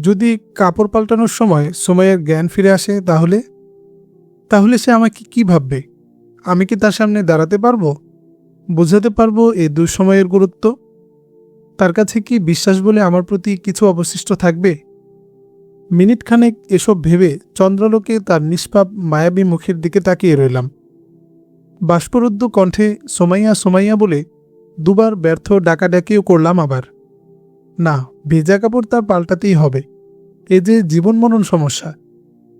যদি কাপড় পাল্টানোর সময় সময়ের জ্ঞান ফিরে আসে তাহলে? তাহলে সে আমাকে কি ভাববে? আমি কি তার সামনে দাঁড়াতে পারব? বোঝাতে পারব এই দুঃসময়ের গুরুত্ব? তার কাছে কি বিশ্বাস বলে আমার প্রতি কিছু অবশিষ্ট থাকবে? মিনিট খানেক এসব ভেবে চন্দ্রালোকে তার নিষ্পাপ, মায়াবী মুখের দিকে তাকিয়ে রইলাম। বাষ্পরুদ্ধ কণ্ঠে সোমাইয়া সোমাইয়া বলে, দুবার ব্যর্থ ডাকাডাকিও করলাম আবার। না, ভেজা কাপড় তার পাল্টাতেই হবে। এ যে জীবন মরণ সমস্যা।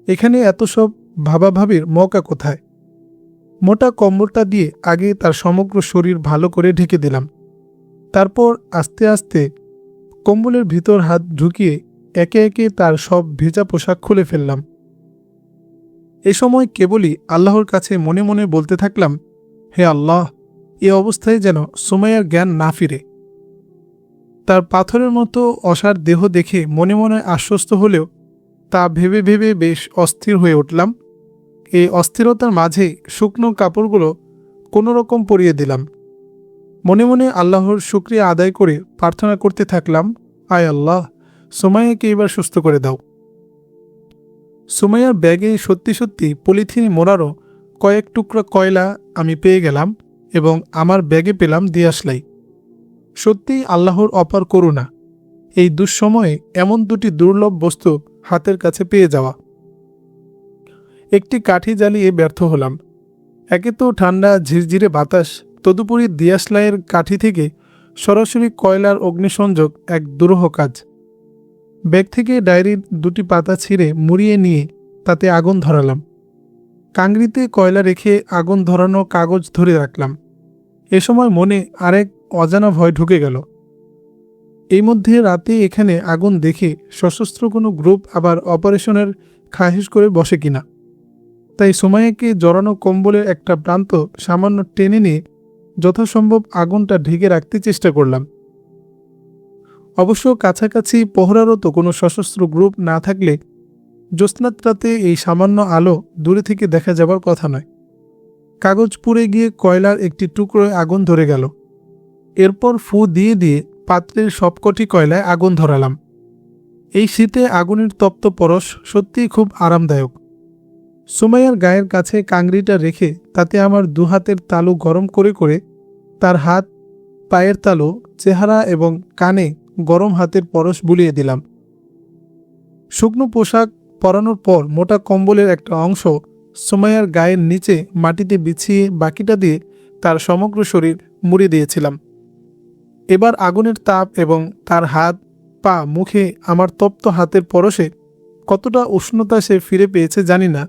এখানে এত সব ভাবাভাবির মকা কোথায়? মোটা কম্বলটা দিয়ে আগে তার সমগ্র শরীর ভালো করে ঢেকে দিলাম। তারপর আস্তে আস্তে কম্বলের ভিতর হাত ঢুকিয়ে একে একে তার সব ভেজা পোশাক খুলে ফেললাম। এ সময় কেবলই আল্লাহর কাছে মনে মনে বলতে থাকলাম, হে আল্লাহ, এ অবস্থায় যেন সুমাইয়ার জ্ঞান না ফিরে। তার পাথরের মতো অসার দেহ দেখে মনে মনে আশ্বস্ত হলেও তা ভেবে ভেবে বেশ অস্থির হয়ে উঠলাম। এই অস্থিরতার মাঝে শুকনো কাপড়গুলো কোনো রকম পরিয়ে দিলাম। মনে মনে আল্লাহর শুক্রিয়া আদায় করে প্রার্থনা করতে থাকলাম, আয় আল্লাহ, সোমাইয়াকে এবার সুস্থ করে দাও। সোমাইয়ার ব্যাগে সত্যি সত্যি পলিথিনে মোড়ারও কয়েক টুকরা কয়লা আমি পেয়ে গেলাম এবং আমার ব্যাগে পেলাম দিয়াশলাই সত্যিই আল্লাহর অপার করুণা। এই দুঃসময়ে এমন দুটি দুর্লভ বস্তু হাতের কাছে পেয়ে যাওয়া। একটি কাঠি জ্বালিয়ে ব্যর্থ হলাম। একে তো ঠান্ডা, ঝিরঝিরে বাতাস, তদুপরি দিয়াশলাইয়ের কাঠি থেকে সরাসরি কয়লার অগ্নিসংযোগ এক দুরূহ কাজ। ব্যাগ থেকে ডায়েরির দুটি পাতা ছিঁড়ে মুড়িয়ে নিয়ে তাতে আগুন ধরালাম। কাংড়িতে কয়লা রেখে আগুন ধরানো কাগজ ধরে রাখলাম। এ সময় মনে আরেক অজানা ভয় ঢুকে গেল। এই মধ্যে রাতে এখানে আগুন দেখে সশস্ত্র কোনো গ্রুপ আবার অপারেশনের খাহিস করে বসে কিনা। তাই সময়কে জড়ানো কম্বলের একটা প্রান্ত সামান্য টেনে নিয়ে যথাসম্ভব আগুনটা ঢেকে রাখতে চেষ্টা করলাম। অবশ্য কাছাকাছি পহরারত কোনো সশস্ত্র গ্রুপ না থাকলে জ্যোৎস্নাত রাতে এই সামান্য আলো দূরে থেকে দেখা যাবার কথা নয়। কাগজ পুড়ে গিয়ে কয়লার একটি টুকরোয় আগুন ধরে গেল। এরপর ফু দিয়ে দিয়ে পাত্রের সবকটি কয়লায় আগুন ধরালাম। এই শীতে আগুনের তপ্ত পরশ সত্যিই খুব আরামদায়ক। সুমাইয়ার গায়ের কাছে কাংড়িটা রেখে তাতে আমার দু হাতের তালু গরম করে করে তার হাত, পায়ের তালু, চেহারা এবং কানে গরম হাতের পরশ বুলিয়ে দিলাম। শুকনো পোশাক পরানোর পর মোটা কম্বলের একটা অংশ সোমাইয়ার গায়ের নিচে মাটিতে বিছিয়ে বাকিটা দিয়ে তার সমগ্র শরীর মুড়ে দিয়েছিলাম। এবার আগুনের তাপ এবং তার হাত, পা, মুখে আমার তপ্ত হাতের পরশে কতটা উষ্ণতা সে ফিরে পেয়েছে জানি না।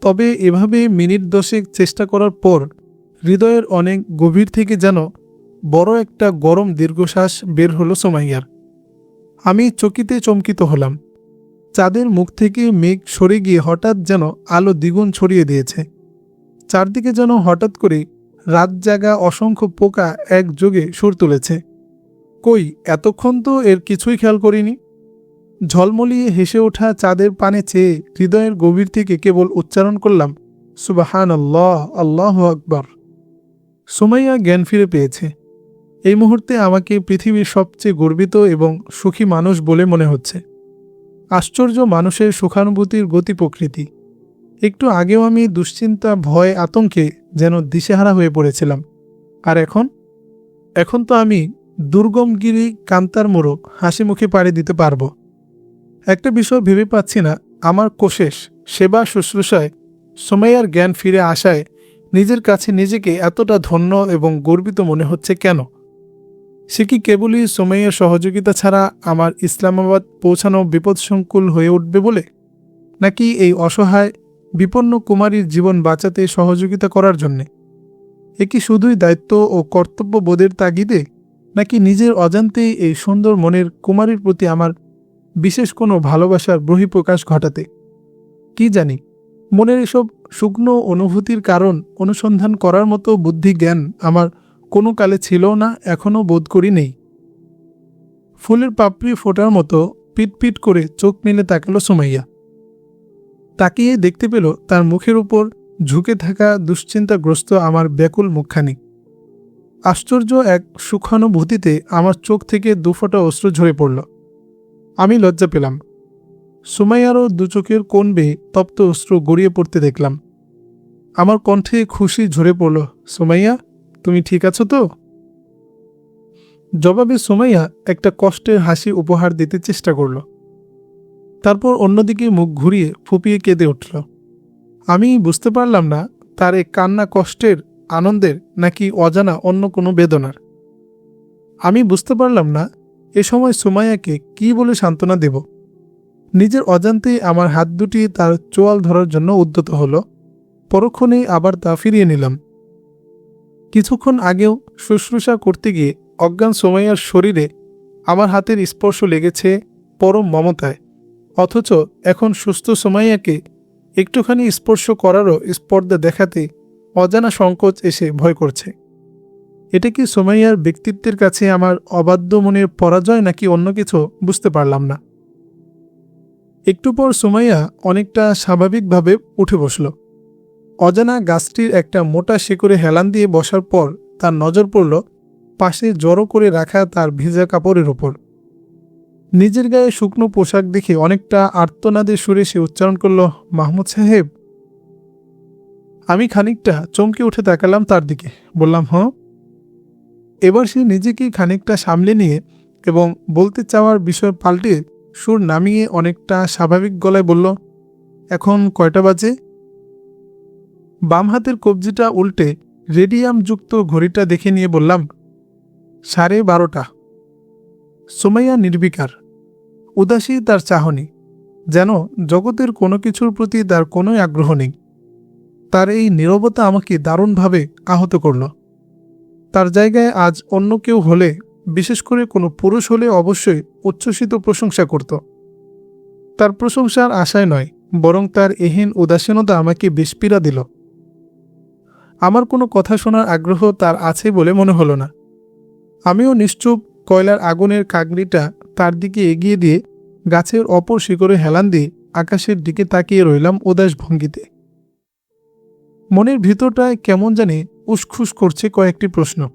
তবে এভাবে মিনিট দশেক চেষ্টা করার পর হৃদয়ের অনেক গভীর থেকে যেন বড় একটা গরম দীর্ঘশ্বাস বের হলো সোমাইয়ার। আমি চকিতে চমকিত হলাম। চাঁদের মুখ থেকে মেঘ সরে গিয়ে হঠাৎ যেন আলো দ্বিগুণ ছড়িয়ে দিয়েছে। চারদিকে যেন হঠাৎ করে রাত জাগা অসংখ্য পোকা একযোগে সুর তুলেছে। কই, এতক্ষণ তো এর কিছুই খেয়াল করিনি। ঝলমলিয়ে হেসে ওঠা চাঁদের পানে চেয়ে হৃদয়ের গভীর থেকে কেবল উচ্চারণ করলাম সুবাহান আল্লাহ আল্লাহ আকবর। সুমাইয়া জ্ঞান ফিরে পেয়েছে। এই মুহূর্তে আমাকে পৃথিবীর সবচেয়ে গর্বিত এবং সুখী মানুষ বলে মনে হচ্ছে। আশ্চর্য মানুষের সুখানুভূতির গতি প্রকৃতি। একটু আগেও আমি দুশ্চিন্তা, ভয়, আতঙ্কে যেন দিশেহারা হয়ে পড়েছিলাম। আর এখন? এখন তো আমি দুর্গমগিরি কান্তার মোড়ক হাসি মুখে পাড়ি দিতে পারব। একটা বিষয় ভেবে পাচ্ছি না, আমার কোশেষ সেবা শুশ্রূষায়, সোমাইয়ার জ্ঞান ফিরে আসায় নিজের কাছে নিজেকে এতটা ধন্য এবং গর্বিত মনে হচ্ছে কেন? সে কি কেবলই সোমাইয়ার সহযোগিতা ছাড়া আমার ইসলামাবাদ পৌঁছানো বিপদসংকুল হয়ে উঠবে বলে? নাকি এই অসহায়, বিপন্ন কুমারীর জীবন বাঁচাতে সহযোগিতা করার জন্যে? এ কি শুধুই দায়িত্ব ও কর্তব্য বোধের তাগিদে? নাকি নিজের অজান্তেই এই সুন্দর মনের কুমারীর প্রতি আমার বিশেষ কোনো ভালোবাসার বহিঃপ্রকাশ ঘটাতে? কি জানি, মনের এসব শুকনো অনুভূতির কারণ অনুসন্ধান করার মতো বুদ্ধি জ্ঞান আমার কোনো কালে ছিল না, এখনও বোধ করি নেই। ফুলের পাপড়ি ফোটার মতো পিটপিট করে চোখ মেলে তাকালো সুমাইয়া। তাকিয়ে দেখতে পেল তার মুখের উপর ঝুঁকে থাকা দুশ্চিন্তাগ্রস্ত আমার ব্যাকুল মুখখানি। আশ্চর্য এক সুখানুভূতিতে আমার চোখ থেকে দুফোটা অস্ত্র ঝরে পড়ল। আমি লজ্জা পেলাম। সুমাইয়ারও দু চোখের কোণ বেয়ে তপ্ত অশ্রু গড়িয়ে পড়তে দেখলাম। আমার কণ্ঠে খুশি ঝরে পড়ল, সুমাইয়া, তুমি ঠিক আছো তো? জবাবে সুমাইয়া একটা কষ্টের হাসি উপহার দিতে চেষ্টা করল। তারপর অন্যদিকে মুখ ঘুরিয়ে ফুপিয়ে কেঁদে উঠল। আমি বুঝতে পারলাম না তার এই কান্না কষ্টের আনন্দের নাকি অজানা অন্য কোনো বেদনার? আমি বুঝতে পারলাম না এ সময় সুমাইয়াকে কি বলে সান্ত্বনা দেব। নিজের অজান্তেই আমার হাত দুটি তার চোয়াল ধরার জন্য উদ্যত হলো পরক্ষণেই আবার তা ফিরিয়ে নিলাম। কিছুক্ষণ আগেও শুশ্রূষা করতে গিয়ে অজ্ঞান সোমাইয়ার শরীরে আমার হাতের স্পর্শ লেগেছে পরম মমতায়, অথচ এখন সুস্থ সোমাইয়াকে একটুখানি স্পর্শ করারও স্পর্ধা দেখাতে অজানা সংকোচ এসে ভয় করছে। এটা কি সোমাইয়ার ব্যক্তিত্বের কাছে আমার অবাধ্য মনের পরাজয় নাকি অন্য কিছু বুঝতে পারলাম না। একটু পর সোমাইয়া অনেকটা স্বাভাবিকভাবে উঠে বসল। অজানা গাছটির একটা মোটা শিকড়ে হেলান দিয়ে বসার পর তার নজর পড়ল পাশে জড়ো করে রাখা তার ভিজা কাপড়ের ওপর। নিজের গায়ে শুকনো পোশাক দেখে অনেকটা আর্তনাদের সুরে সে উচ্চারণ করল, মাহমুদ সাহেব আমি খানিকটা চমকে উঠে তাকালাম তার দিকে। বললাম, হ? এবার সে নিজেকেই খানিকটা সামলে নিয়ে এবং বলতে চাওয়ার বিষয় পাল্টে সুর নামিয়ে অনেকটা স্বাভাবিক গলায় বলল, এখন কয়টা বাজে? বাম হাতের কবজিটা উল্টে রেডিয়ামযুক্ত ঘড়িটা দেখে নিয়ে বললাম, সাড়ে বারোটা। সুমাইয়া নির্বিকার, উদাসী তার চাহনি, যেন জগতের কোনো কিছুর প্রতি তার কোনোই আগ্রহ নেই। তার এই নীরবতা আমাকে দারুণভাবে আহত করল। তার জায়গায় আজ অন্য কেউ হলে, বিশেষ করে কোনো পুরুষ হলে অবশ্যই উচ্ছ্বসিত প্রশংসা করত। তার প্রশংসার আশায় নয়, বরং তার এহেন উদাসীনতা আমাকে বিস্পীড়া দিল। আমার কোনো কথা শোনার আগ্রহ তার আছে বলে মনে হলো না। আমিও নিশ্চুপ কয়লার আগুনের কাগড়িটা তার দিকে এগিয়ে দিয়ে গাছের অপর শিকড়ে হেলান দিয়ে আকাশের দিকে তাকিয়ে রইলাম উদাস ভঙ্গিতে। মনের ভিতরটায় কেমন জানি উসখুস করছে কয়েকটি প্রশ্ন।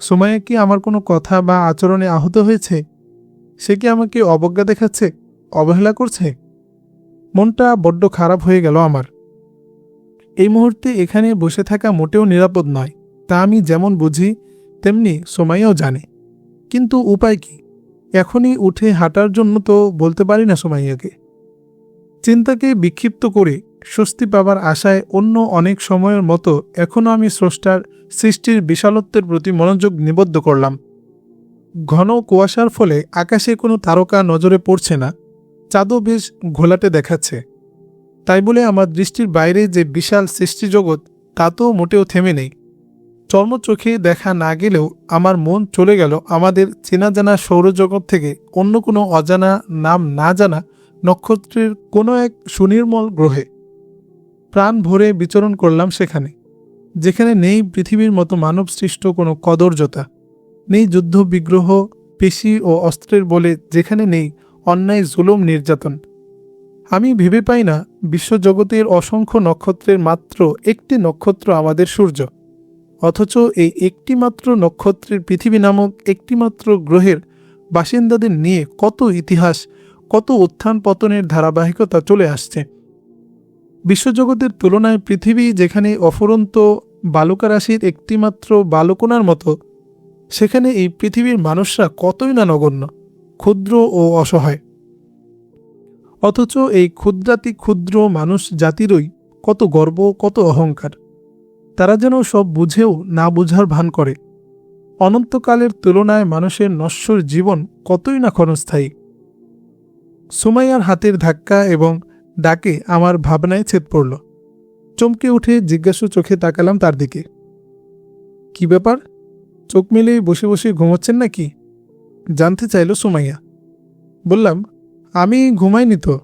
সুমাইয়া কি আমার কোনো কথা বা আচরণে আহত হয়েছে? সে কি আমাকে অবজ্ঞা দেখাচ্ছে? অবহেলা করছে? মনটা বড্ড খারাপ হয়ে গেল আমার। এই মুহূর্তে এখানে বসে থাকা মোটেও নিরাপদ নয়, তা আমি যেমন বুঝি, তেমনি সোমাইয়াও জানে। কিন্তু উপায় কি? এখনই উঠে হাঁটার জন্য তো বলতে পারি না সোমাইয়াকে। চিন্তাকে বিক্ষিপ্ত করে স্বস্তি পাবার আশায় অন্য অনেক সময়ের মতো এখনও আমি স্রষ্টার সৃষ্টির বিশালত্বের প্রতি মনোযোগ নিবদ্ধ করলাম। ঘন কুয়াশার ফলে আকাশে কোনো তারকা নজরে পড়ছে না, চাঁদও বেশ ঘোলাটে দেখাচ্ছে। তাই বলে আমার দৃষ্টির বাইরে যে বিশাল সৃষ্টিজগৎ, তা তো মোটেও থেমে নেই। চর্মচোখে দেখা না গেলেও আমার মন চলে গেল আমাদের চেনা জানা সৌরজগৎ থেকে অন্য কোনো অজানা নাম না জানা নক্ষত্রের কোনো এক সুনির্মল গ্রহে। প্রাণ ভরে বিচরণ করলাম সেখানে, যেখানে নেই পৃথিবীর মতো মানব সৃষ্ট কোনো কদর্যতা, নেই যুদ্ধ বিগ্রহ পেশি ও অস্ত্রের বলে যেখানে নেই অন্যায় জুলুম নির্যাতন। আমি ভেবে পাই না বিশ্বজগতের অসংখ্য নক্ষত্রের মাত্র একটি নক্ষত্র আমাদের সূর্য, অথচ এই একটিমাত্র নক্ষত্রের পৃথিবী নামক একটিমাত্র গ্রহের বাসিন্দাদের নিয়ে কত ইতিহাস, কত উত্থান পতনের ধারাবাহিকতা চলে আসছে। বিশ্বজগতের তুলনায় পৃথিবী যেখানে অফুরন্ত বালুকারাশির একটিমাত্র বালুকোনার মতো, সেখানে এই পৃথিবীর মানুষরা কতই না নগণ্য, ক্ষুদ্র ও অসহায়। অথচ এই ক্ষুদ্রাতি ক্ষুদ্র মানুষ জাতিরই কত গর্ব, কত অহংকার। তারা যেন সব বুঝেও না বুঝার ভান করে। অনন্তকালের তুলনায় মানুষের নশ্বর জীবন কতই না ক্ষণস্থায়ী। সুমাইয়ার হাতের ধাক্কা এবং ডাকে আমার ভাবনায় ছেদ পড়ল। চমকে উঠে জিজ্ঞাসু চোখে তাকালাম তার দিকে। কি ব্যাপার? চোখ মেলে বসে বসে ঘুমোচ্ছেন নাকি? জানতে চাইল সুমাইয়া। বললাম, আমি ঘুমাইনি তো।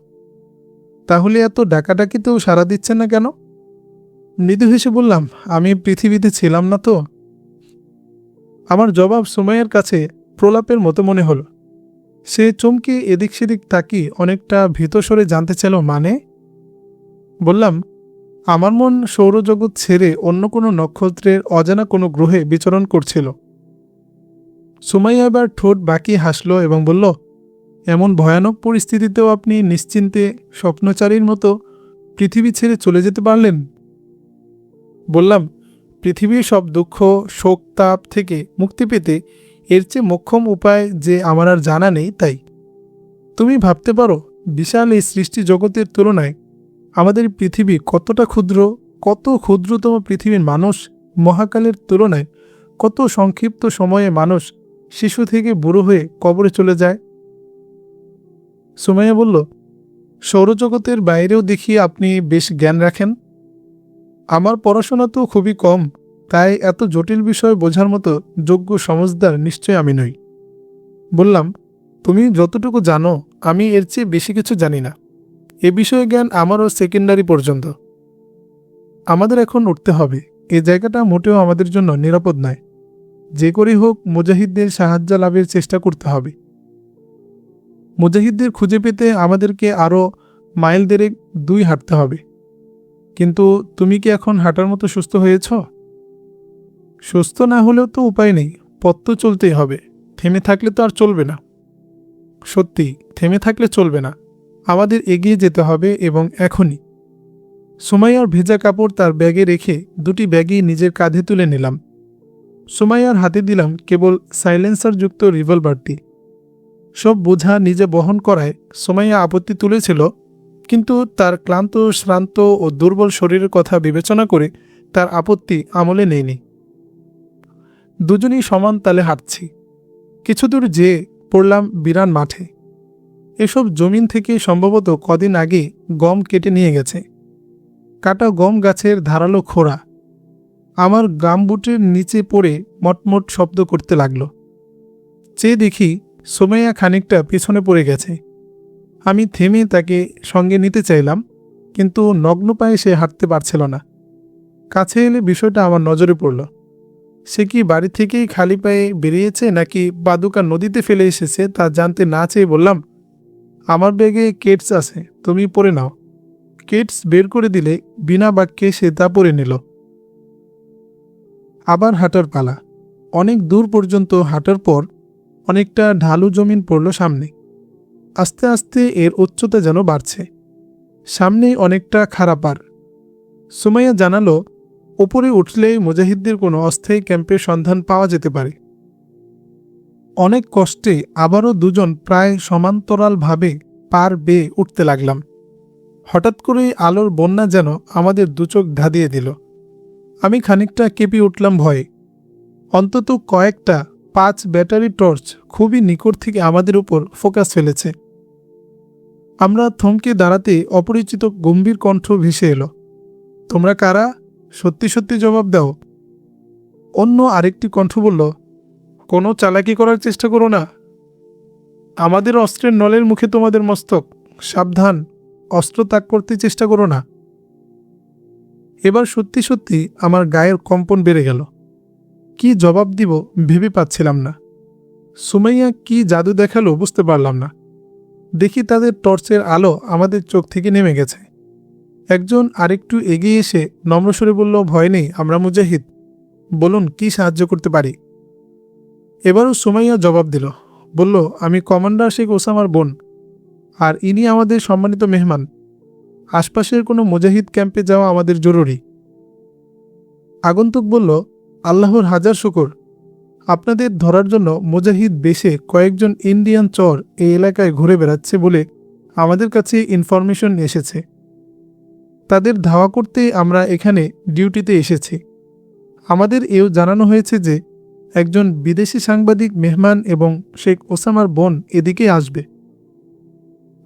তাহলে এত ডাকাডাকিতেও সাড়া দিচ্ছেন না কেন? মৃদু হেসে বললাম, আমি পৃথিবীতে ছিলাম না তো। আমার জবাব সুমাইয়ের কাছে প্রলাপের মতো মনে হলো। সে চমকে এদিক সেদিক তাকি অনেকটা ভীতস্বরে জানতে চাইল মানে? বললাম, আমার মন সৌরজগৎ ছেড়ে অন্য কোনো নক্ষত্রের অজানা কোনো গ্রহে বিচরণ করছিল। সুমাইয়া এবার ঠোঁট বাকি হাসল এবং বলল, এমন ভয়ানক পরিস্থিতিতেও আপনি নিশ্চিন্তে স্বপ্নচারীর মতো পৃথিবী ছেড়ে চলে যেতে পারলেন? বললাম, পৃথিবীর সব দুঃখ, শোক, তাপ থেকে মুক্তি পেতে এর চেয়ে মোক্ষম উপায় যে আমার আর জানা নেই তাই। তুমি ভাবতে পারো, বিশাল এই সৃষ্টি জগতের তুলনায় আমাদের পৃথিবী কতটা ক্ষুদ্র, কত ক্ষুদ্রতম পৃথিবীর মানুষ মহাকালের তুলনায় কত সংক্ষিপ্ত সময়ে মানুষ শিশু থেকে বুড়ো হয়ে কবরে চলে যায়? সুমাইয়া বলল, সৌরজগতের বাইরেও দেখি আপনি বেশ জ্ঞান রাখেন। আমার পড়াশোনা তো খুবই কম তাই এত জটিল বিষয় বোঝার মতো যোগ্য সমজদার নিশ্চয় আমি নই। বললাম, তুমি যতটুকু জানো, আমি এর চেয়ে বেশি কিছু জানি না। এ বিষয়ে জ্ঞান আমারও সেকেন্ডারি পর্যন্ত। আমাদের এখন উঠতে হবে। এ জায়গাটা মোটেও আমাদের জন্য নিরাপদ নয়। যে করেই হোক, মুজাহিদদের সাহায্য লাভের চেষ্টা করতে হবে। মুজাহিদদের খুঁজে পেতে আমাদেরকে আরও মাইল দেড়েক দুই হাঁটতে হবে। কিন্তু তুমি কি এখন হাঁটার মতো সুস্থ হয়েছ? সুস্থ না হলেও তো উপায় নেই, পথ তো চলতেই হবে, থেমে থাকলে তো আর চলবে না। সত্যি, থেমে থাকলে চলবে না, আমাদের এগিয়ে যেতে হবে এবং এখনই। সুমাইয়ার ভেজা কাপড় তার ব্যাগে রেখে দুটি ব্যাগই নিজের কাঁধে তুলে নিলাম। সুমাইয়ার হাতে দিলাম কেবল সাইলেন্সারযুক্ত রিভলভারটি। সব বোঝা নিজে বহন করায় সুমাইয়া আপত্তি তুলেছিল, কিন্তু তার ক্লান্ত, শ্রান্ত ও দুর্বল শরীরের কথা বিবেচনা করে তার আপত্তি আমলে নেয়নি। দুজনেই সমান তালে হাঁটছি। কিছু দূর যেয়ে পড়লাম বিরান মাঠে। এসব জমিন থেকে সম্ভবত কদিন আগে গম কেটে নিয়ে গেছে। কাটা গম গাছের ধারালো খোড়া। আমার গামবুটের নিচে পড়ে মটমট শব্দ করতে লাগল। চেয়ে দেখি সোমাইয়া খানিকটা পিছনে পড়ে গেছে। আমি থেমে তাকে সঙ্গে নিতে চাইলাম, কিন্তু নগ্ন পায়ে সে হাঁটতে পারছিল না। কাছে এলে বিষয়টা আমার নজরে পড়ল। সে কি বাড়ি থেকেই খালি পায়ে বেরিয়েছে নাকি বাদুকা নদীতে ফেলে এসেছে তা জানতে না চেয়ে বললাম, আমার ব্যাগে কেটস আছে, তুমি পরে নাও। কেটস বের করে দিলে বিনা বাক্যে সে তা পরে নিল। আবার হাঁটার পালা। অনেক দূর পর্যন্ত হাঁটার পর অনেকটা ঢালু জমিন পড়ল সামনে। আস্তে আস্তে এর উচ্চতা যেন বাড়ছে। সামনেই অনেকটা খারাপার সুমাইয়া জানালো ওপরে উঠলেই মুজাহিদদের কোনো অস্থায়ী ক্যাম্পের সন্ধান পাওয়া যেতে পারে। অনেক কষ্টে আবারও দুজন প্রায় সমান্তরালভাবে পার বেয়ে উঠতে লাগলাম। হঠাৎ করেই আলোর বন্যা যেন আমাদের দুচোখ ধাঁধিয়ে দিল। আমি খানিকটা কেঁপে উঠলাম ভয়ে। অন্তত কয়েকটা পাঁচ ব্যাটারি টর্চ খুবই নিকট থেকে আমাদের উপর ফোকাস ফেলেছে। আমরা থমকে দাঁড়াতে অপরিচিত গম্ভীর কণ্ঠ ভেসে এলো, তোমরা কারা? সত্যি সত্যি জবাব দাও। অন্য আরেকটি কণ্ঠ বলল, কোনো চালাকি করার চেষ্টা করো না। আমাদের অস্ত্রের নলের মুখে তোমাদের মস্তক। সাবধান, অস্ত্র ত্যাগ করতে চেষ্টা করো না। এবার সত্যি সত্যি আমার গায়ের কম্পন বেড়ে গেল। কি জবাব দিব ভেবে পাচ্ছিলাম না। সুমাইয়া কি জাদু দেখাল বুঝতে পারলাম না। দেখি তাদের টর্চের আলো আমাদের চোখ থেকে নেমে গেছে। একজন আরেকটু এগিয়ে এসে নম্রস্বরে বলল, ভয় নেই, আমরা মুজাহিদ। বলুন, কি সাহায্য করতে পারি? এবারও সুমাইয়া জবাব দিল, বলল, আমি কমান্ডার শেখ ওসামার বোন, আর ইনি আমাদের সম্মানিত মেহমান। আশপাশের কোনো মুজাহিদ ক্যাম্পে যাওয়া আমাদের জরুরি। আগন্তুক বলল, আল্লাহর হাজার শুকর। আপনাদের ধরার জন্য মুজাহিদ বেশে কয়েকজন ইন্ডিয়ান চর এই এলাকায় ঘুরে বেড়াচ্ছে বলে আমাদের কাছে ইনফরমেশন এসেছে। তাদের ধাওয়া করতে আমরা এখানে ডিউটিতে এসেছি। আমাদের এও জানানো হয়েছে যে, একজন বিদেশি সাংবাদিক মেহমান এবং শেখ ওসামার বোন এদিকে আসবে।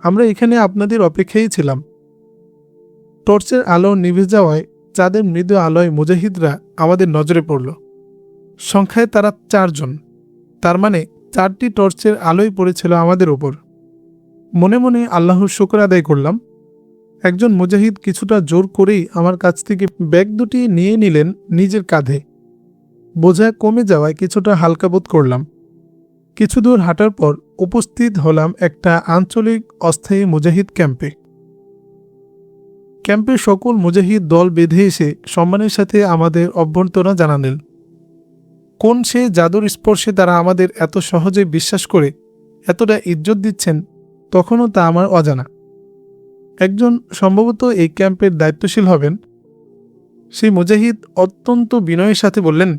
আমরা এখানে আপনাদের অপেক্ষায় ছিলাম। টর্চের আলো নিভে যাওয়ায় চাঁদের মৃদু আলোয় মুজাহিদরা আমাদের নজরে পড়ল। সংখ্যায় তারা চারজন। তার মানে চারটি টর্চের আলোই পড়েছিল আমাদের ওপর মনে মনে আল্লাহর শুকর আদায় করলাম। একজন মুজাহিদ কিছুটা জোর করেই আমার কাছ থেকে ব্যাগ দুটি নিয়ে নিলেন নিজের কাঁধে। বোঝা কমে যাওয়ায় কিছুটা হালকা বোধ করলাম। কিছু দূর হাঁটার পর উপস্থিত হলাম একটা আঞ্চলিক অস্থায়ী মুজাহিদ ক্যাম্পে। ক্যাম্পের সকল মুজাহিদ দল বেঁধে এসে সম্মানের সাথে আমাদের অভ্যর্থনা জানালেন। কোন সে জাদুর স্পর্শে তারা আমাদের এত সহজে বিশ্বাস করে, এতটা ইজ্জত দিচ্ছেন, তখনও তা আমার অজানা। একজন সম্ভবত এই ক্যাম্পের দায়িত্বশীল হবেন। সেই মুজাহিদ অত্যন্ত বিনয়ের সাথে বললেন,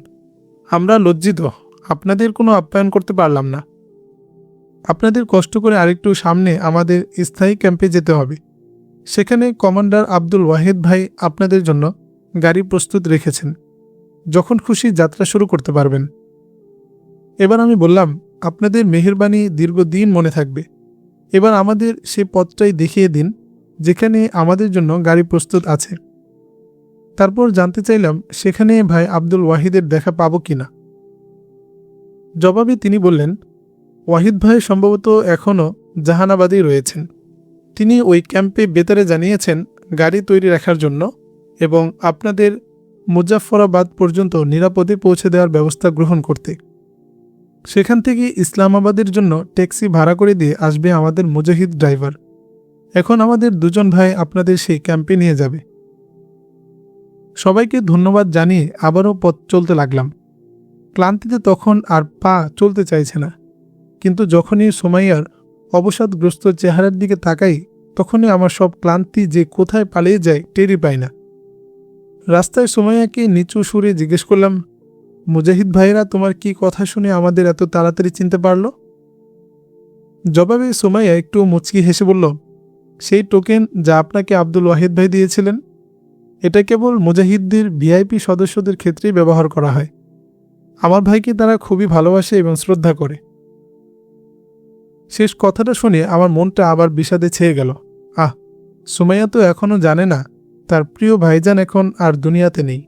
আমরা লজ্জিত, আপনাদের কোনো আপ্যায়ন করতে পারলাম না। আপনাদের কষ্ট করে আরেকটু সামনে আমাদের স্থায়ী ক্যাম্পে যেতে হবে। সেখানে কমান্ডার আব্দুল ওয়াহেদ ভাই আপনাদের জন্য গাড়ি প্রস্তুত রেখেছেন। যখন খুশি যাত্রা শুরু করতে পারবেন। এবার আমি বললাম, আপনাদের মেহেরবানি দীর্ঘদিন মনে থাকবে। এবার আমাদের সে পথটাই দেখিয়ে দিন। যেখানে আমাদের জন্য গাড়ি প্রস্তুত আছে। তারপর জানতে চাইলাম, সেখানে ভাই আব্দুল ওয়াহিদের দেখা পাবো কিনা? জবাবে তিনি বললেন, ওয়াহিদ ভাই সম্ভবত এখনও জাহানাবাদেই রয়েছেন। তিনি ওই ক্যাম্পে বেতারে জানিয়েছেন, গাড়ি তৈরি রাখার জন্য এবং আপনাদের মুজাফফরাবাদ পর্যন্ত নিরাপদে পৌঁছে দেওয়ার ব্যবস্থা গ্রহণ করতে। সেখান থেকে ইসলামাবাদের জন্য ট্যাক্সি ভাড়া করে দিয়ে আসবে আমাদের মুজাহিদ ড্রাইভার। এখন আমাদের দুজন ভাই আপনাদের সেই ক্যাম্পে নিয়ে যাবে। সবাইকে ধন্যবাদ জানিয়ে আবারও পথ চলতে লাগলাম। ক্লান্তিতে তখন আর পা চলতে চাইছে না। কিন্তু যখনই সোমাইয়ার অবসাদগ্রস্ত চেহারার দিকে তাকাই, তখনই আমার সব ক্লান্তি যে কোথায় পালিয়ে যায় টেরি পাই না। রাস্তায় সোমাইয়াকে নিচু সুরে জিজ্ঞেস করলাম, মুজাহিদ ভাইরা তোমার কি কথা শুনে আমাদের এত তাড়াতাড়ি চিনতে পারল? জবাবে সোমাইয়া একটু মুচকি হেসে বলল সেই টোকেন যা আপনাকে আব্দুল ওয়াহিদ ভাই দিয়েছিলেন, এটা কেবল মুজাহিদদের ভিআইপি সদস্যদের ক্ষেত্রেই ব্যবহার করা হয়। আমার ভাইকে তারা খুবই ভালোবাসে এবং শ্রদ্ধা করে। শেষ কথাটা শুনে আমার মনটা আবার বিষাদে ছেয়ে গেল। আহ, সুমাইয়া তো এখনও জানে না, তার প্রিয় ভাইজান এখন আর দুনিয়াতে নেই।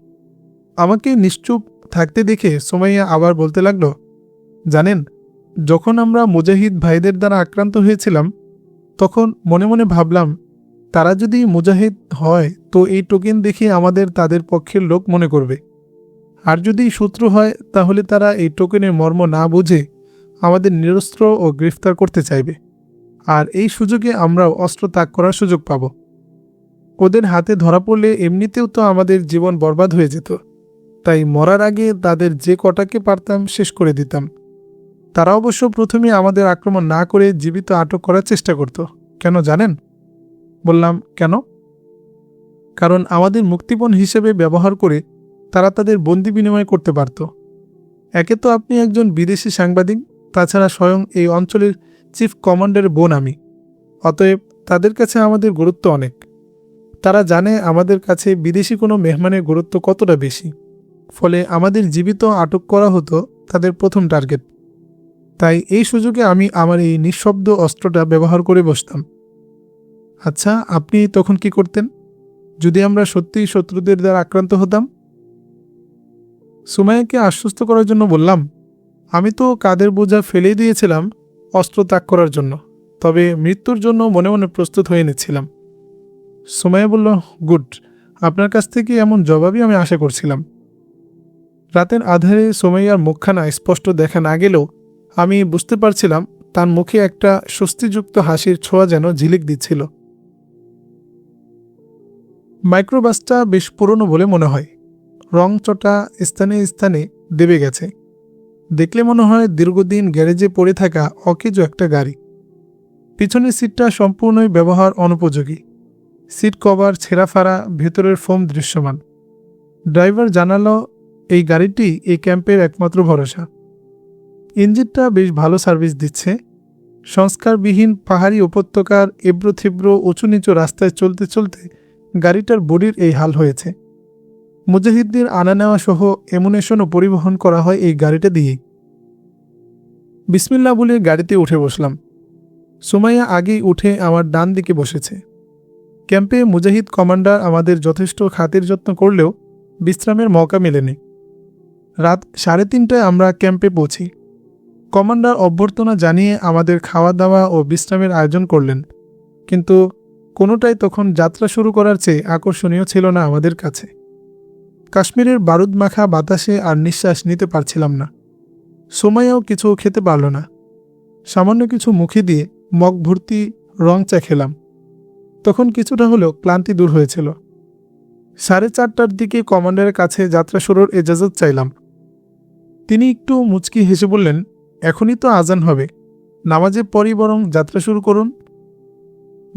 আমাকে নিশ্চুপ থাকতে দেখে সুমাইয়া আবার বলতে লাগল, জানেন, যখন আমরা মুজাহিদ ভাইদের দ্বারা আক্রান্ত হয়েছিলাম তখন মনে মনে ভাবলাম, তারা যদি মুজাহিদ হয়, তো এই টোকেন দেখে আমাদের তাদের পক্ষের লোক মনে করবে। আর যদি শত্রু হয়, তাহলে তারা এই টোকেনের মর্ম না বুঝে আমাদের নিরস্ত্র ও গ্রেফতার করতে চাইবে। আর এই সুযোগে আমরাও অস্ত্র ত্যাগ করার সুযোগ পাব। ওদের হাতে ধরা পড়লে এমনিতেও তো আমাদের জীবন বরবাদ হয়ে যেত। তাই মরার আগে তাদের যে কটাকে পারতাম শেষ করে দিতাম। তারা অবশ্য প্রথমে আমাদের আক্রমণ না করে জীবিত আটক করার চেষ্টা করত। কেন জানেন? বললাম, কেন? কারণ আমাদের মুক্তিপণ হিসেবে ব্যবহার করে তারা তাদের বন্দি বিনিময় করতে পারত। একে তো আপনি একজন বিদেশি সাংবাদিক, তাছাড়া স্বয়ং এই অঞ্চলের চিফ কমান্ডারের বোন আমি। অতএব তাদের কাছে আমাদের গুরুত্ব অনেক। তারা জানে আমাদের কাছে বিদেশি কোনো মেহমানের গুরুত্ব কতটা বেশি। ফলে আমাদের জীবিত আটক করা হতো তাদের প্রথম টার্গেট। তাই এই সুযোগে আমি আমার এই নিঃশব্দ অস্ত্রটা ব্যবহার করে বসতাম। আচ্ছা আপনি তখন কি করতেন? যদি আমরা সত্যিই শত্রুদের দ্বারা আক্রান্ত হতাম? সুমাইয়াকে আশ্বস্ত করার জন্য বললাম, আমি তো কাদের বোঝা ফেলেই দিয়েছিলাম অস্ত্র ত্যাগ করার জন্য, তবে মৃত্যুর জন্য মনে মনে প্রস্তুত হয়ে নিচ্ছিলাম। সুমাইয়া বলল, গুড, আপনার কাছ থেকে এমন জবাবই আমি আশা করছিলাম। রাতের আধারে সোমাইয়ার মুখখানা স্পষ্ট দেখা না গেলেও আমি বুঝতে পারছিলাম তার মুখে একটা স্বস্তিযুক্ত হাসির ছোঁয়া যেন ঝিলিক দিচ্ছিল। মাইক্রোবাসটা বেশ পুরনো বলে মনে হয়। রং চটা স্থানে স্থানে দেবে গেছে। দেখলে মনে হয় দীর্ঘদিন গ্যারেজে পড়ে থাকা অকেজো একটা গাড়ি। পিছনের সিটটা সম্পূর্ণই ব্যবহার অনুপযোগী। সিট কভার, ছেঁড়াফাড়া, ভেতরের ফোম দৃশ্যমান। ড্রাইভার জানালো, এই গাড়িটি এই ক্যাম্পের একমাত্র ভরসা। ইঞ্জিনটা বেশ ভালো সার্ভিস দিচ্ছে। সংস্কারবিহীন পাহাড়ি উপত্যকার এব্রো থিব্র উঁচু নিচু রাস্তায় চলতে চলতে গাড়িটার বডির এই হাল হয়েছে। মুজাহিদদের আনা নেওয়া সহ এমুনেশনও পরিবহন করা হয় এই গাড়িটা দিয়েই। বিসমিল্লা বলে গাড়িতে উঠে বসলাম। সুমাইয়া আগেই উঠে আমার ডান দিকে বসেছে। ক্যাম্পে মুজাহিদ কমান্ডার আমাদের যথেষ্ট খাতির যত্ন করলেও বিশ্রামের মৌকা মেলেনি। রাত সাড়ে তিনটায় আমরা ক্যাম্পে পৌঁছি। কমান্ডার অভ্যর্থনা জানিয়ে আমাদের খাওয়া দাওয়া ও বিশ্রামের আয়োজন করলেন। কিন্তু কোনোটাই তখন যাত্রা শুরু করার চেয়ে আকর্ষণীয় ছিল না আমাদের কাছে। কাশ্মীরের বারুদ মাখা বাতাসে আর নিঃশ্বাস নিতে পারছিলাম না। সোমাইয়াও কিছু খেতে পারল না। সামান্য কিছু মুখে দিয়ে মগ ভর্তি রং চা খেলাম। তখন কিছুটা হলেও ক্লান্তি দূর হয়েছিল। সাড়ে চারটার দিকে কমান্ডারের কাছে যাত্রা শুরুর এজাজত চাইলাম। তিনি একটু মুচকি হেসে বললেন এখনই তো আজান হবে। নামাজের পরই বরং যাত্রা শুরু করুন।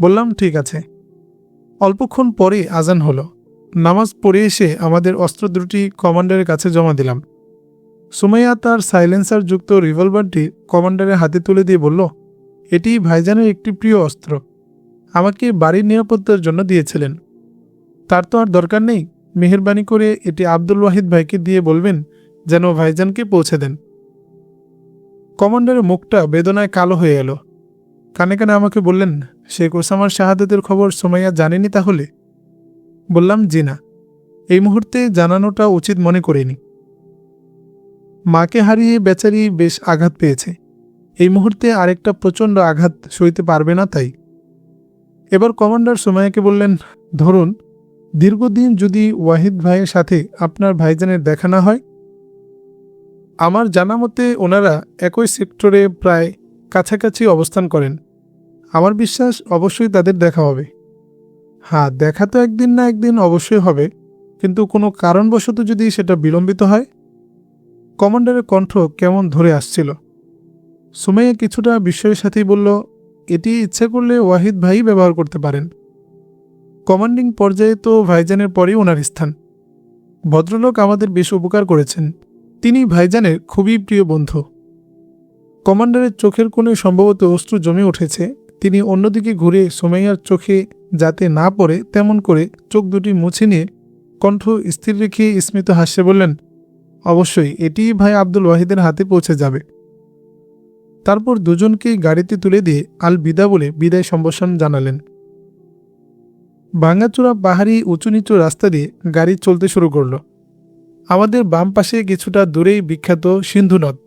বললাম, ঠিক আছে। অল্পক্ষণ পরেই আজান হলো। নামাজ পড়ে এসে আমাদের অস্ত্র দুটি কমান্ডারের কাছে জমা দিলাম। সুমাইয়া তার সাইলেন্সার যুক্ত রিভলভারটি কমান্ডারের হাতে তুলে দিয়ে বলল, এটি ভাইজানের একটি প্রিয় অস্ত্র। আমাকে বাড়ির নিরাপত্তার জন্য দিয়েছিলেন। তার তো আর দরকার নেই। মেহরবানি করে এটি আব্দুল ওয়াহিদ ভাইকে দিয়ে বলবেন, যেন ভাইজানকে পৌঁছে দেন। কমান্ডারের মুখটা বেদনায় কালো হয়ে এলো। কানে কানে আমাকে বললেন শেখ ওসামার শাহাদাতের খবর সোমাইয়া জানেনি তাহলে? বললাম, জি না। এই মুহূর্তে জানানোটা উচিত মনে করিনি। মাকে হারিয়ে বেচারি বেশ আঘাত পেয়েছে। এই মুহূর্তে আরেকটা প্রচণ্ড আঘাত সইতে পারবে না তাই। এবার কমান্ডার সোমাইয়াকে বললেন, ধরুন, দীর্ঘদিন যদি ওয়াহিদ ভাইয়ের সাথে আপনার ভাইজানের দেখা না হয় আমার জানা মতে ওনারা একই সেক্টরে প্রায় কাছাকাছি অবস্থান করেন। আমার বিশ্বাস অবশ্যই তাদের দেখা হবে। হ্যাঁ দেখা তো একদিন না একদিন অবশ্যই হবে, কিন্তু কোনো কারণবশত যদি সেটা বিলম্বিত হয়? কমান্ডারের কণ্ঠ কেমন ধরে আসছিল। সুমাইয়া কিছুটা বিস্ময়ের সাথেই বলল, এটি ইচ্ছে করলে ওয়াহিদ ভাই ব্যবহার করতে পারেন। কমান্ডিং পর্যায়ে তো ভাইজানের পরেই ওনার স্থান। ভদ্রলোক আমাদের বেশ উপকার করেছেন। তিনি ভাইজানের খুবই প্রিয় বন্ধু। কমান্ডারের চোখের কোণে সম্ভবত অস্ত্র জমে উঠেছে। তিনি অন্যদিকে ঘুরে সোমাইয়ার চোখে যাতে না পড়ে, তেমন করে চোখ দুটি মুছে নিয়ে কণ্ঠ স্থির রেখে স্মিত হাস্যে বললেন, অবশ্যই এটি ভাই আব্দুল ওয়াহিদের হাতে পৌঁছে যাবে। তারপর দুজনকেই গাড়িতে তুলে দিয়ে আল বিদা বলে বিদায় সম্ভাষণ জানালেন। ভাঙ্গাচূড়া পাহাড়ি উঁচু নিচু রাস্তা দিয়ে গাড়ি চলতে শুরু করল। আমাদের বাম পাশে কিছুটা দূরেই বিখ্যাত সিন্ধু নদ।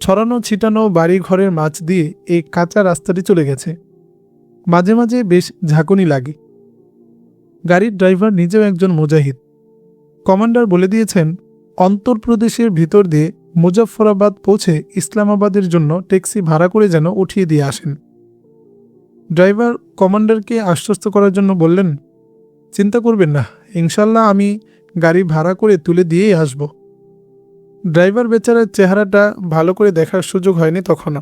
ছড়ানো ছিটানো বাড়ি ঘরের মাছ দিয়ে এই কাঁচা রাস্তাটি চলে গেছে। মাঝে মাঝে বেশ ঝাঁকুনি লাগে। গাড়ির ড্রাইভার নিজেও একজন মুজাহিদ। কমান্ডার বলে দিয়েছেন, অন্তর্প্রদেশের ভিতর দিয়ে মুজফ্ফরাবাদ পৌঁছে ইসলামাবাদের জন্য ট্যাক্সি ভাড়া করে যেন উঠিয়ে দিয়ে আসেন। ড্রাইভার কমান্ডারকে আশ্বস্ত করার জন্য বললেন, চিন্তা করবেন না, ইনশাল্লাহ আমি গাড়ি ভাড়া করে তুলে দিয়েই আসব। ড্রাইভার বেচারার চেহারাটা ভালো করে দেখার সুযোগ হয়নি তখনও।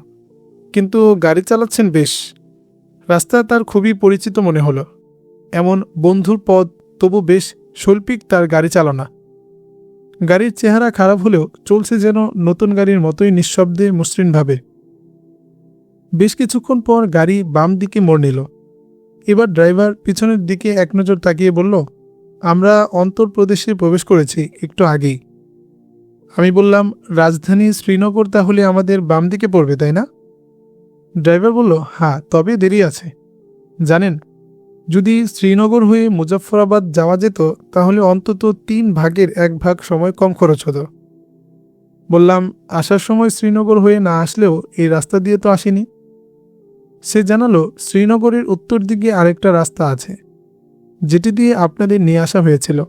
কিন্তু গাড়ি চালাচ্ছেন বেশ। রাস্তা তার খুবই পরিচিত মনে হলো। এমন বন্ধুর পদ তবু বেশ শৈল্পিক তার গাড়ি চালনা। গাড়ির চেহারা খারাপ হলেও চলছে যেন নতুন গাড়ির মতোই নিঃশব্দে মসৃণভাবে। বেশ কিছুক্ষণ পর গাড়ি বাম দিকে মোড় নিল। এবার ড্রাইভার পিছনের দিকে এক নজর তাকিয়ে বলল আমরা অন্তর্প্রদেশে প্রবেশ করেছি একটু আগেই। আমি বললাম, রাজধানী শ্রীনগর তাহলে আমাদের বাম দিকে পড়বে, তাই না? ড্রাইভার বলল হ্যাঁ তবে দেরি আছে। জানেন, যদি শ্রীনগর হয়ে মুজফ্ফরাবাদ যাওয়া যেত, তাহলে অন্তত তিন ভাগের এক ভাগ সময় কম খরচ হতো। বললাম, আসার সময় শ্রীনগর হয়ে না আসলেও এই রাস্তা দিয়ে তো আসেনি? সে জানালো, শ্রীনগরের উত্তর দিকে আরেকটা রাস্তা আছে। যেটি দিয়ে আপনাদের নিয়ে আসা হয়েছিল।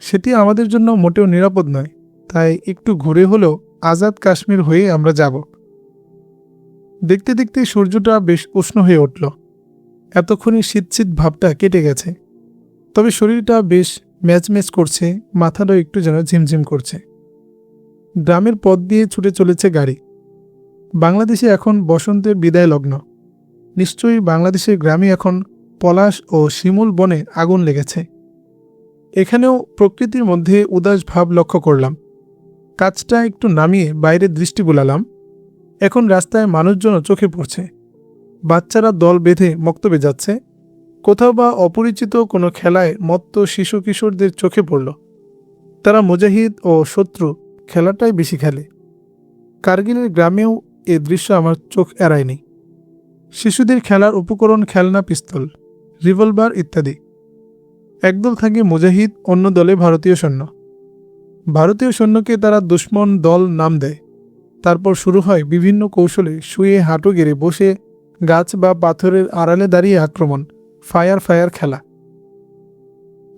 সেটি আমাদের জন্য মোটেও নিরাপদ নয়, তাই একটু ঘুরে হলেও আজাদ কাশ্মীর হয়ে আমরা যাব। দেখতে দেখতে সূর্যটা বেশ উষ্ণ হয়ে উঠল। এতক্ষণে শীত শীত ভাবটা কেটে গেছে। তবে শরীরটা বেশ ম্যাচম্যাচ করছে, মাথাটাও একটু যেন ঝিমঝিম করছে। গ্রামের পথ দিয়ে ছুটে চলেছে গাড়ি। বাংলাদেশে এখন বসন্তের বিদায় লগ্ন নিশ্চয়ই বাংলাদেশের গ্রামে এখন পলাশ ও শিমুল বনে আগুন লেগেছে। এখানেও প্রকৃতির মধ্যে উদাস ভাব লক্ষ্য করলাম। কাজটা একটু নামিয়ে বাইরে দৃষ্টি বুলালাম। এখন রাস্তায় মানুষজনও চোখে পড়ছে। বাচ্চারা দল বেঁধে মক্তবে যাচ্ছে। কোথাও বা অপরিচিত কোনো খেলায় মত্ত শিশু কিশোরদের চোখে পড়ল। তারা মুজাহিদ ও শত্রু খেলাটাই বেশি খেলে। কার্গিলের গ্রামেও এ দৃশ্য আমার চোখ এড়ায়নি। শিশুদের খেলার উপকরণ, খেলনা, পিস্তল। রিভলভার ইত্যাদি। একদল থাকে মুজাহিদ, অন্য দলে ভারতীয় সৈন্য। ভারতীয় সৈন্যকে তারা দুশ্মন দল নাম দেয়। তারপর শুরু হয় বিভিন্ন কৌশলে শুয়ে হাঁটু গেড়ে বসে গাছ বা পাথরের আড়ালে দাঁড়িয়ে আক্রমণ, ফায়ার ফায়ার খেলা।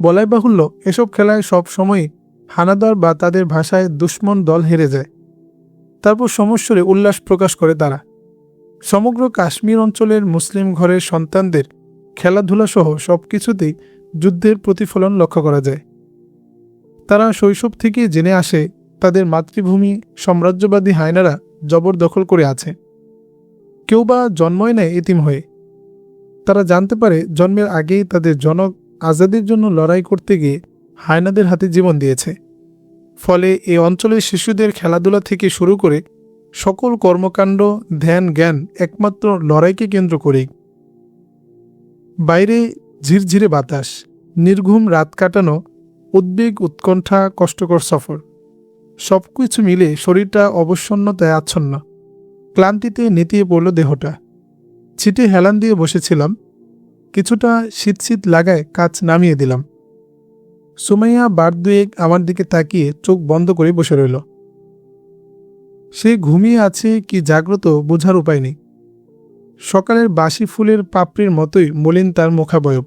বলাই বাহুল্য, এসব খেলায় সব সময় হানাদার বা তাদের ভাষায় দুশ্মন দল হেরে যায়। তারপর সমস্যরে উল্লাস প্রকাশ করে তারা। সমগ্র কাশ্মীর অঞ্চলের মুসলিম ঘরের সন্তানদের খেলাধুলা সহ সব কিছুতেই যুদ্ধের প্রতিফলন লক্ষ্য করা যায়। তারা শৈশব থেকে জেনে আসে, তাদের মাতৃভূমি, সাম্রাজ্যবাদী হায়নারা জবরদখল করে আছে। কেউ বা জন্মই নেয় এতিম হয়ে। তারা জানতে পারে জন্মের আগেই তাদের জনক আজাদের জন্য লড়াই করতে গিয়ে হায়নাদের হাতে জীবন দিয়েছে। ফলে এই অঞ্চলের শিশুদের খেলাধুলা থেকে শুরু করে সকল কর্মকাণ্ড, ধ্যান, জ্ঞান একমাত্র লড়াইকে কেন্দ্র করেই বাইরে ঝিরঝিরে বাতাস, নির্ঘুম রাত কাটানো, উদ্বেগ, উৎকণ্ঠা, কষ্টকর সফর। সব কিছু মিলে শরীরটা অবসন্নতায় আচ্ছন্ন। ক্লান্তিতে নেতিয়ে পড়ল দেহটা। ছিটে হেলান দিয়ে বসেছিলাম। কিছুটা শীত শীত লাগায় কাজ নামিয়ে দিলাম। সুমাইয়া বার দুয়েক আমার দিকে তাকিয়ে চোখ বন্ধ করে বসে রইল। সে ঘুমিয়ে আছে কি জাগ্রত বোঝার উপায় নেই। সকালের বাসি ফুলের পাপড়ির মতোই মলিন তার মুখাবয়ব।